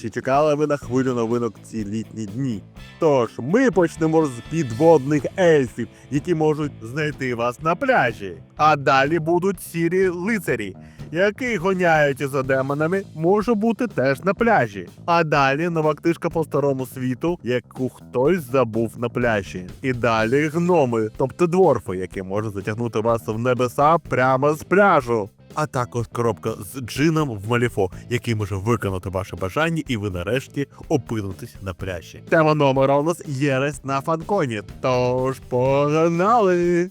Чи чекали ви на хвилю новинок ці літні дні? Тож ми почнемо з підводних ельфів, які можуть знайти вас на пляжі. А далі будуть сірі лицарі, які гоняють за демонами, може бути теж на пляжі. А далі нова книжка по старому світу, яку хтось забув на пляжі. І далі гноми, тобто дворфи, які можуть затягнути вас в небеса прямо з пляжу. А також коробка з джином в маліфо, який може виконати ваше бажання, і ви нарешті опинитесь на пляжі. Тема номера у нас єресь на фанконі. Тож погнали!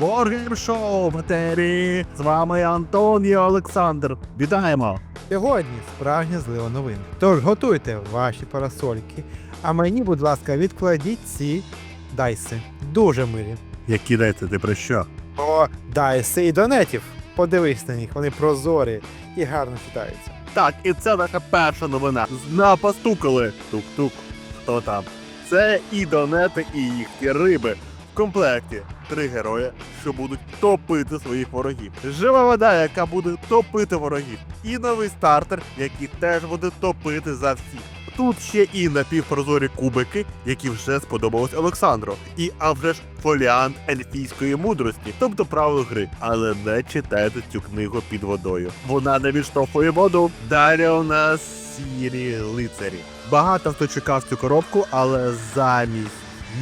Боргер Шоу в етері! З вами Антон і Олександр. Вітаємо! Сьогодні справжня злива новин. Тож готуйте ваші парасольки, а мені, будь ласка, відкладіть ці дайси. Дуже милі. Які дайте ти про що? О, дайси і донетів. Подивись на них, вони прозорі і гарно читаються. Так, і це наша перша новина. Зна постукали. Тук-тук. Хто там? Це і донети, і їхні риби. В комплекті три герої, що будуть топити своїх ворогів. Жива вода, яка буде топити ворогів. І новий стартер, який теж буде топити за всіх. Тут ще і напівпрозорі кубики, які вже сподобались Олександру. І а вже ж фоліант ельфійської мудрості, тобто правил гри. Але не читайте цю книгу під водою. Вона не відштовхує воду. Далі у нас сірі лицарі. Багато хто чекав цю коробку, але замість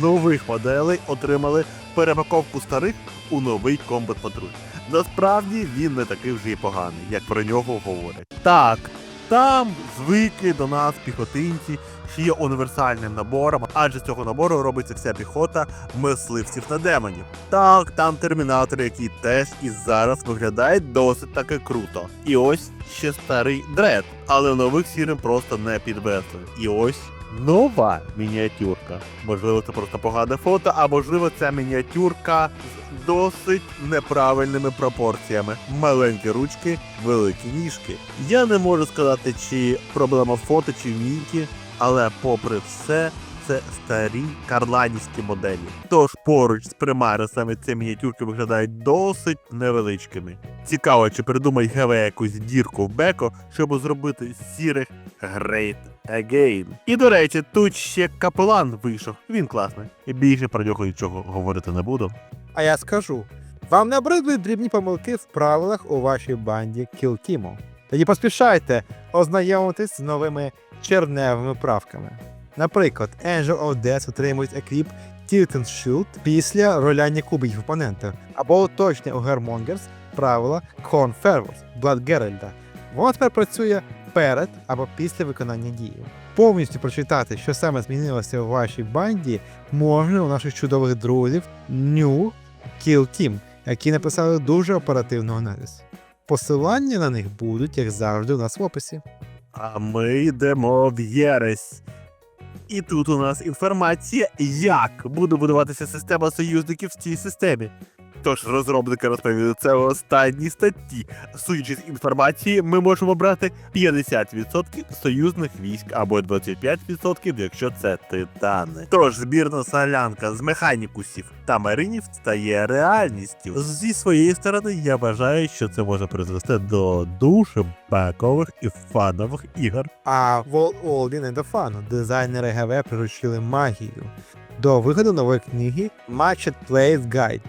нових моделей отримали перепаковку старих у новий комбат патруль. Насправді він не такий вже й поганий, як про нього говорять. Так, там звикли до нас піхотинці, є універсальним набором, адже з цього набору робиться вся піхота мисливців на демонів. Так, там термінатори, які теж і зараз виглядають досить таки круто. І ось ще старий дред, але нових сірим просто не підвезли. І ось. Нова мініатюрка. Можливо, це просто погане фото, а можливо, ця мініатюрка з досить неправильними пропорціями. Маленькі ручки, великі ніжки. Я не можу сказати, чи проблема фото, чи в міньки, але попри все. Це старі карланівські моделі. Тож поруч з примарисами ці мініатюрки виглядають досить невеличкими. Цікаво, чи придумає ГВ якусь дірку в беко, щоб зробити сірих Great Again. І до речі, тут ще капелан вийшов. Він класний. І більше про нього нічого говорити не буду. А я скажу: вам набридли дрібні помилки в правилах у вашій банді Team. Тоді поспішайте ознайомитись з новими черневими правками. Наприклад, Angel of Death отримують еквіп Titan Shield після роляння кубиків опонента, або уточнення у Гермонгерс правила Corn Fervors Blood Geralda. Воно тепер працює перед або після виконання дії. Повністю прочитати, що саме змінилося у вашій банді, можна у наших чудових друзів New Kill Team, які написали дуже оперативний аналіз. Посилання на них будуть, як завжди, у нас в описі. А ми йдемо в Єресь. І тут у нас інформація, як буде будуватися система союзників в цій системі. Тож розробники розповіли це в останній статті. Судячи з інформації, ми можемо брати 50% союзних військ або 25%, якщо це титани. Тож збірна солянка з механікусів та маринів стає реальністю. Зі своєї сторони, я вважаю, що це може призвести до дуже бекових і фанових ігор. А Олдін and the Fun дизайнери ГВ приручили магію до виходу нової книги Matched Plays Guide.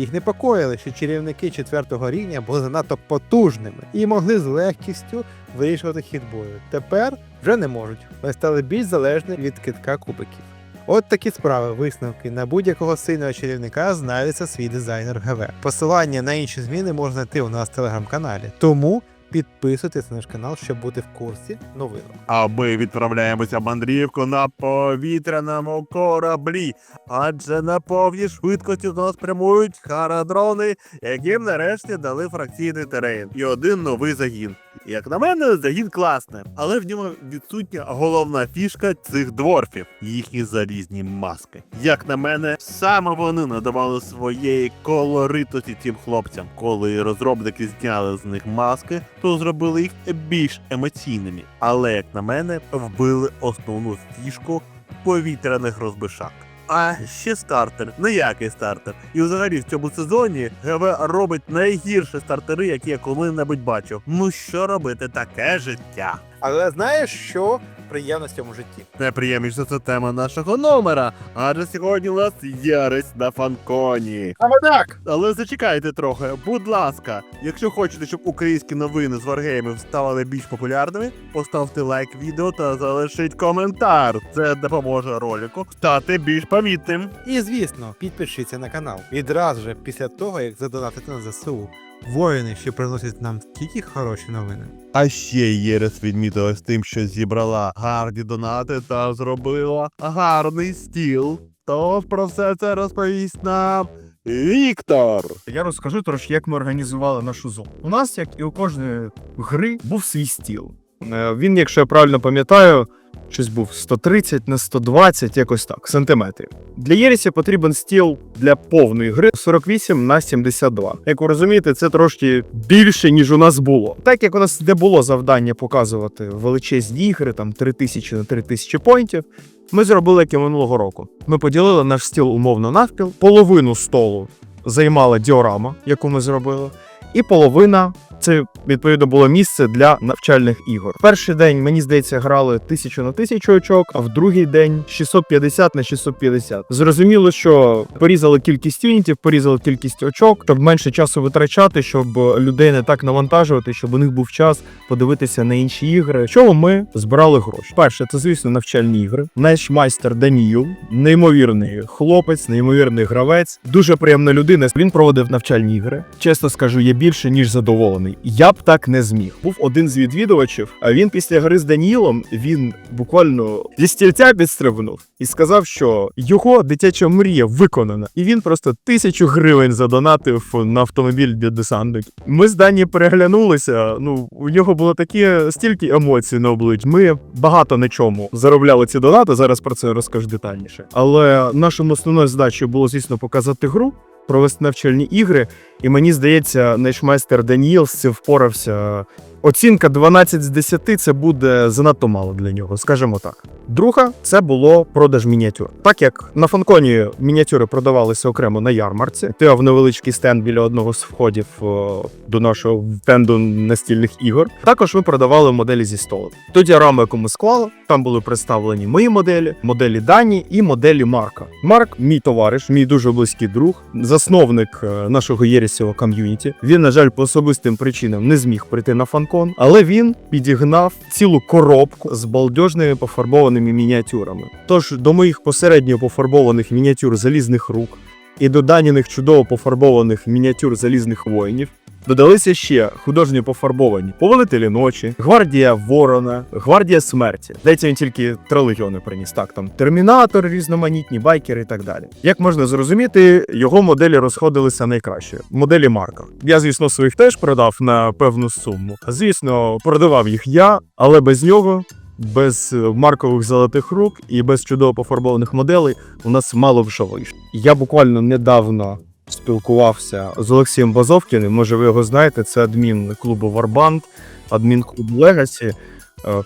Їх непокоїли, що чарівники четвертого рівня були занадто потужними і могли з легкістю вирішувати хід бою. Тепер вже не можуть. Вони стали більш залежні від китка кубиків. От такі справи, висновки на будь-якого сильного чарівника знайдеться свій дизайнер ГВ. Посилання на інші зміни можна знайти у нас в телеграм-каналі. Тому підписуйтесь на наш канал, щоб бути в курсі новин. А ми відправляємося в мандрівку на повітряному кораблі, адже на повній швидкості до нас прямують харадрони, яким нарешті дали фракційний терен і один новий загін. Як на мене, загін класний, але в ньому відсутня головна фішка цих дворфів їхні залізні маски. Як на мене, саме вони надавали своєї колоритості цим хлопцям. Коли розробники зняли з них маски, то зробили їх більш емоційними. Але як на мене, вбили основну фішку повітряних розбишак. А ще стартер, ніякий стартер. І взагалі в цьому сезоні ГВ робить найгірші стартери, які я коли-небудь бачив. Ну що робити, таке життя. Але знаєш, що приємно в цьому житті? Найприємніша це тема нашого номера, адже сьогодні у нас ярость на фанконі. Саме так! Але зачекайте трохи, будь ласка, якщо хочете, щоб українські новини з варгеймів ставали більш популярними, поставте лайк відео та залишіть коментар. Це допоможе ролику стати більш помітним. І звісно, підпишіться на канал. Відразу же після того, як задонатити на ЗСУ. Воїни, що приносять нам тільки хороші новини. А ще Єрес відмітилась тим, що зібрала гарні донати та зробила гарний стіл. То про все це розповість нам Віктор. Я розкажу трошки, як ми організували нашу зону. У нас, як і у кожної гри, був свій стіл. Е, Він, якщо я правильно пам'ятаю, щось був 130 на 120, якось так, сантиметрів. Для Єрісі потрібен стіл для повної гри 48 на 72. Як ви розумієте, це трошки більше, ніж у нас було. Так як у нас не було завдання показувати величезні ігри, там 3000 на 3000 поінтів, ми зробили як і минулого року. Ми поділили наш стіл умовно навпіл. Половину столу займала діорама, яку ми зробили, і половина це відповідно було місце для навчальних ігор. Перший день, мені здається, грали 1000 на 1000 очок, а в другий день 650 на 650. Зрозуміло, що порізали кількість юнітів, порізали кількість очок, щоб менше часу витрачати, щоб людей не так навантажувати, щоб у них був час подивитися на інші ігри. Чого ми збирали гроші? Перше, це звісно навчальні ігри. Наш майстер Даніїл, неймовірний хлопець, неймовірний гравець, дуже приємна людина. Він проводив навчальні ігри. Чесно скажу, я більше ніж задоволений. Я б так не зміг. Був один з відвідувачів. А він після гри з Даніїлом він буквально зі стільця підстрибнув і сказав, що його дитяча мрія виконана, і він просто тисячу гривень задонатив на автомобіль для десантників. Ми з Дані переглянулися. Ну у нього було таке стільки емоцій на обличчі. Ми багато на чому заробляли ці донати. Зараз про це розкажу детальніше. Але нашою основною задачею було, звісно, показати гру. Провести навчальні ігри, і мені здається, наш майстер Даніїл з впорався. Оцінка 12 з 10 це буде занадто мало для нього, скажімо так. Друга це було продаж мініатюр. Так як на фанконі мініатюри продавалися окремо на ярмарці, ти в невеличкий стенд біля одного з входів до нашого стенду настільних ігор. Також ми продавали моделі зі столу. Тоді раму, яку ми склали, там були представлені мої моделі, моделі Дані і моделі Марка. Марк, мій товариш, мій дуже близький друг, засновник е, нашого єрісівого ком'юніті. Він, на жаль, по особистим причинам не зміг прийти на фанкон, але він підігнав цілу коробку з балдежними пофарбованими мініатюрами. Тож до моїх посередньо пофарбованих мініатюр залізних рук і до даніних чудово пофарбованих мініатюр залізних воїнів. Додалися ще художньо пофарбовані повелителі ночі, гвардія Ворона, гвардія смерті. Здається, він тільки три легіони приніс. Так, там термінатор, різноманітні байкери і так далі. Як можна зрозуміти, його моделі розходилися найкраще. Моделі Марка. Я, звісно, своїх теж продав на певну суму. Звісно, продавав їх я, але без нього. Без е, маркових золотих рук і без чудово пофарбованих моделей у нас мало б що вийшло. Я буквально недавно спілкувався з Олексієм Базовкіним. Може, ви його знаєте, це адмін клубу Варбанд, адмін клубу Легасі. Е,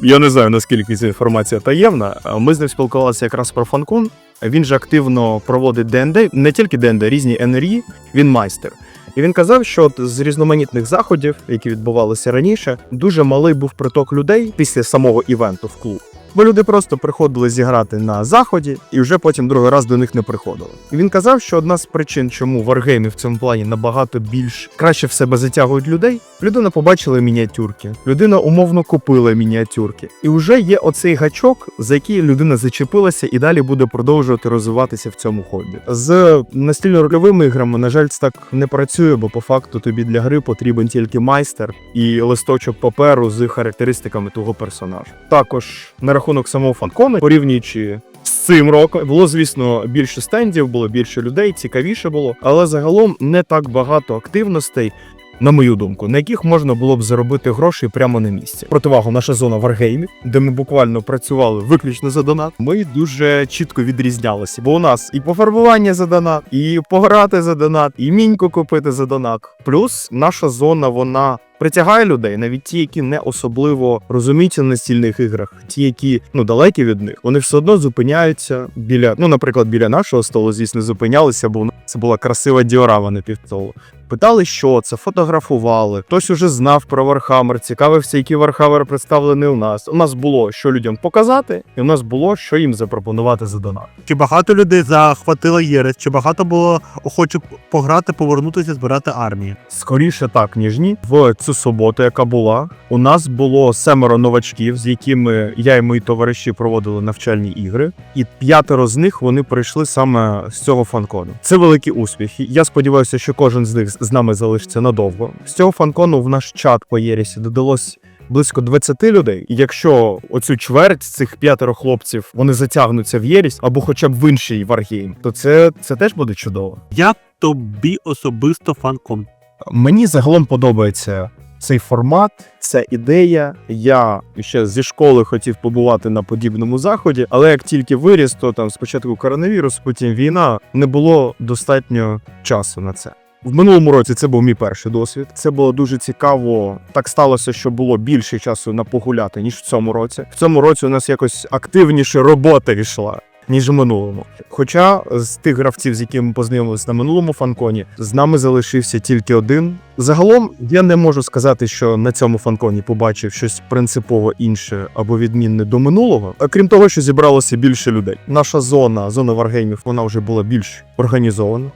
Я не знаю, наскільки ця інформація таємна. Ми з ним спілкувалися якраз про фанкун. Він же активно проводить ДНД, не тільки ДНД, різні НРІ, він майстер. І він казав, що от з різноманітних заходів, які відбувалися раніше, дуже малий був приток людей після самого івенту в клуб. Бо люди просто приходили зіграти на заході і вже потім другий раз до них не приходили. І він казав, що одна з причин, чому варгейми в цьому плані набагато більш краще в себе затягують людей, людина побачила мініатюрки, людина умовно купила мініатюрки, і вже є оцей гачок, за який людина зачепилася і далі буде продовжувати розвиватися в цьому хобі. З настільно-рольовими іграми, на жаль, це так не працює, бо по факту тобі для гри потрібен тільки майстер і листочок паперу з характеристиками того персонажа. Також на рахунок самого фанкону, порівнюючи з цим роком, було, звісно, більше стендів, було більше людей, цікавіше було, але загалом не так багато активностей. На мою думку, на яких можна було б заробити гроші прямо на місці. Противагу наша зона варгеймів, де ми буквально працювали виключно за донат. Ми дуже чітко відрізнялися, бо у нас і пофарбування за донат, і пограти за донат, і міньку купити за донат. Плюс наша зона вона. Притягає людей, навіть ті, які не особливо розуміються на настільних іграх, ті, які ну далекі від них, вони все одно зупиняються біля, ну, наприклад, біля нашого столу, звісно, зупинялися, бо це була красива діорама на півстолу. Питали, що це, фотографували. Хтось уже знав про Вархаммер, цікавився, які Вархаммер представлений у нас. У нас було що людям показати, і у нас було що їм запропонувати за донат. Чи багато людей захватило Єрес? Чи багато було охоче пограти, повернутися, збирати армії? Скоріше так, ніж ні. В цю суботу, яка була, у нас було семеро новачків, з якими я і мої товариші проводили навчальні ігри, і п'ятеро з них вони прийшли саме з цього фанкону. Це великий успіх. і Я сподіваюся, що кожен з них з нами залишиться надовго. З цього фанкону в наш чат по Єрісі додалось. Близько 20 людей, і якщо оцю чверть цих п'ятеро хлопців вони затягнуться в Єрість або хоча б в інший варгейм, то це, це теж буде чудово. Я тобі особисто фанком. Мені загалом подобається цей формат, ця ідея. Я ще зі школи хотів побувати на подібному заході, але як тільки виріс, то там спочатку коронавірус, потім війна, не було достатньо часу на це. В минулому році це був мій перший досвід. Це було дуже цікаво. Так сталося, що було більше часу на погуляти, ніж в цьому році. В цьому році у нас якось активніше робота йшла. Ніж у минулому. Хоча з тих гравців, з якими ми познайомилися на минулому фанконі, з нами залишився тільки один. Загалом я не можу сказати, що на цьому фанконі побачив щось принципово інше або відмінне до минулого. А крім того, що зібралося більше людей. Наша зона, зона варгеймів, вона вже була більш організована.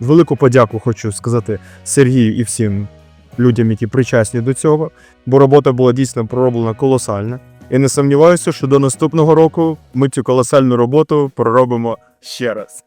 Велику подяку хочу сказати Сергію і всім людям, які причасні до цього, бо робота була дійсно пророблена колосальна. І не сумніваюся, що до наступного року ми цю колосальну роботу проробимо ще раз,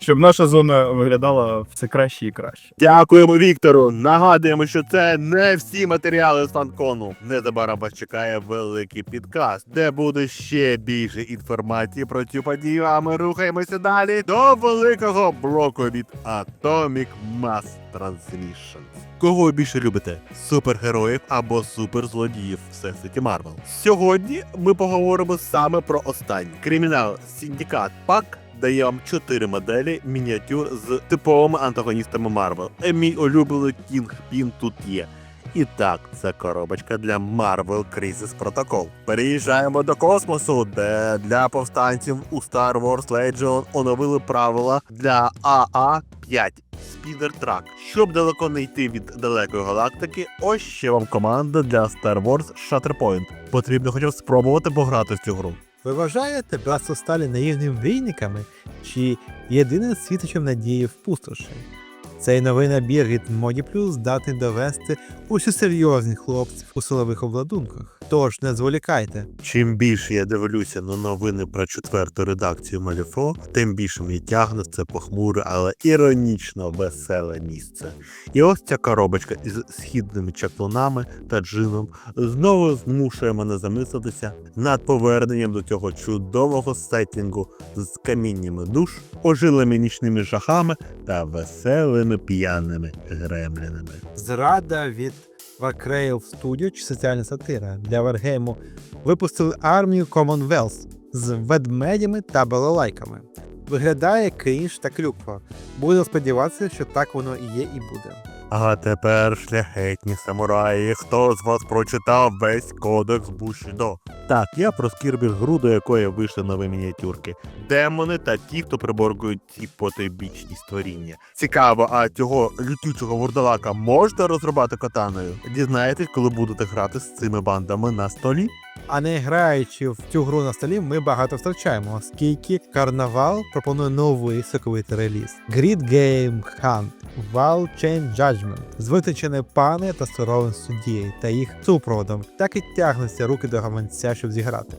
щоб наша зона виглядала все краще і краще. Дякуємо Віктору. Нагадуємо, що це не всі матеріали з фанкону. Незабаром вас чекає великий підкаст, де буде ще більше інформації про цю подію. А ми рухаємося далі до великого блоку від Atomic Mass Transmissions. Кого ви більше любите? Супергероїв або суперзлодіїв Всесвіті Марвел? Сьогодні ми поговоримо саме про останнє. Кримінал Сіндікат Пак дає вам 4 моделі мініатюр з типовими антагоністами Марвел. Е, Мій улюблений Кінг Пін тут є. І так, це коробочка для Marvel Crisis Protocol. Переїжджаємо до космосу, де для повстанців у Star Wars Legion оновили правила для АА-5 Speeder Track. Щоб далеко не йти від далекої галактики, ось ще вам команда для Star Wars Shatterpoint. Потрібно хоча б спробувати пограти в цю гру. Ви вважаєте братство сталі наївними війниками чи єдиним світочем надії в пустоші? Цей новий набір від Моді Плюс здатний довести усю серйозність хлопців у силових обладунках. Тож не зволікайте. Чим більше я дивлюся на новини про четверту редакцію Маліфо, тим більше мені тягне це похмуре, але іронічно веселе місце. І ось ця коробочка із східними чаклунами та джином знову змушує мене замислитися над поверненням до цього чудового сеттінгу з каміннями душ, ожилими нічними жахами та веселими п'яними гремлінами. Зрада від Warcraft Studio чи соціальна сатира для Варгейму випустили армію Commonwealth з ведмедями та балалайками. Виглядає крінж та клюква. Буду сподіватися, що так воно і є і буде. А тепер шляхетні самураї. Хто з вас прочитав весь кодекс Бушідо? Так, я про скірбір гру, до якої вийшли нові мініатюрки. Демони та ті, хто приборкують ці потойбічні створіння. Цікаво, а цього лютючого вурдалака можна розробати катаною? Дізнаєтесь, коли будете грати з цими бандами на столі? А не граючи в цю гру на столі, ми багато втрачаємо, оскільки карнавал пропонує новий соковитий реліз: Grid Game Hunt Val Chain Judgment з витонченою пани та суровим суддією та їх супроводом. Так і тягнуться руки до гаманця, щоб зіграти.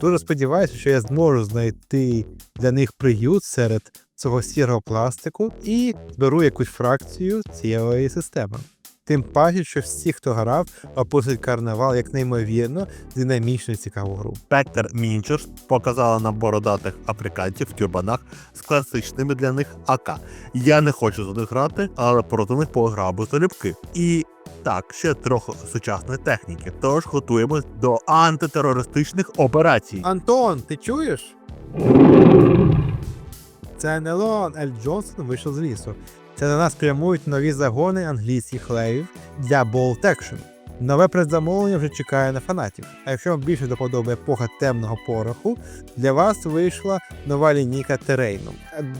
Дуже сподіваюся, що я зможу знайти для них приют серед цього сірого пластику і зберу якусь фракцію цієї системи. Тим паче, що всі, хто грав, опустить карнавал як неймовірно динамічну і цікаву гру. Spectre Мінчерс показала нам бородатих африканців в тюрбанах з класичними для них АК. Я не хочу за них грати, але проти них пограв би залюбки. І так, ще трохи сучасної техніки. Тож готуємось до антитерористичних операцій. Антон, ти чуєш? Це не Леон Ель Джонсон вийшов з лісу. Це на нас прямують нові загони англійських левів для Bolt Action. Нове предзамовлення вже чекає на фанатів. А якщо вам більше до подоби епоха темного пороху, для вас вийшла нова лінійка терейну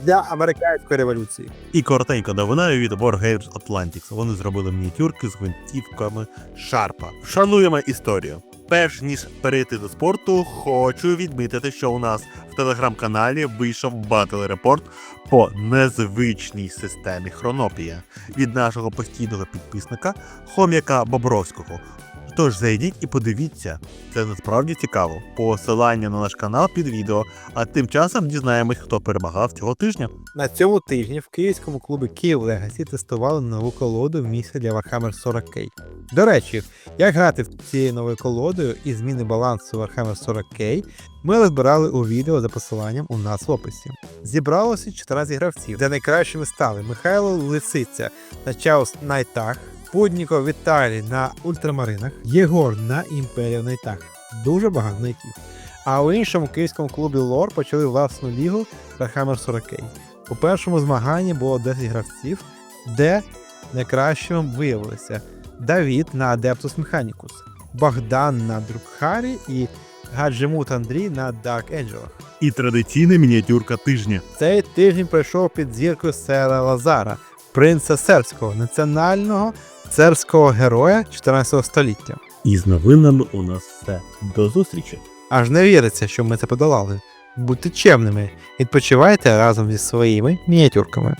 для американської революції. І коротенька новина від Wargames Atlantics. Вони зробили мініатюрки з гвинтівками Шарпа. Шануємо історію. Перш ніж перейти до спорту, хочу відмітити, що у нас в телеграм-каналі вийшов батл репорт по незвичній системі Хронопія від нашого постійного підписника Хом'яка Бобровського. Тож зайдіть і подивіться, це насправді цікаво. Посилання на наш канал під відео, а тим часом дізнаємось, хто перемагав цього тижня. На цьому тижні в київському клубі Київ Легасі тестували нову колоду в місці для Warhammer 40K. До речі, як грати цією новою колодою і зміни балансу Warhammer 40K, ми розбирали у відео за посиланням у нас в описі. Зібралося 14 гравців, де найкращими стали Михайло Лисиця на Чаус Найтах, Пудніков Віталій на Ультрамаринах, Єгор на Імперію Найтах. Дуже багато найтів. А у іншому київському клубі Лор почали власну лігу Warhammer 40K. У першому змаганні було 10 гравців, де найкращим виявилися Давід на Adeptus Mechanicus, Богдан на Друкхарі і Гаджемут Андрій на Dark Angel. І традиційна мініатюрка тижня. Цей тиждень пройшов під зіркою сера Лазара, принца сербського, національного сербського героя 14 століття. І з новинами у нас все. До зустрічі! Аж не віриться, що ми це подолали. Будьте чемними, відпочивайте разом зі своїми мініатюрками.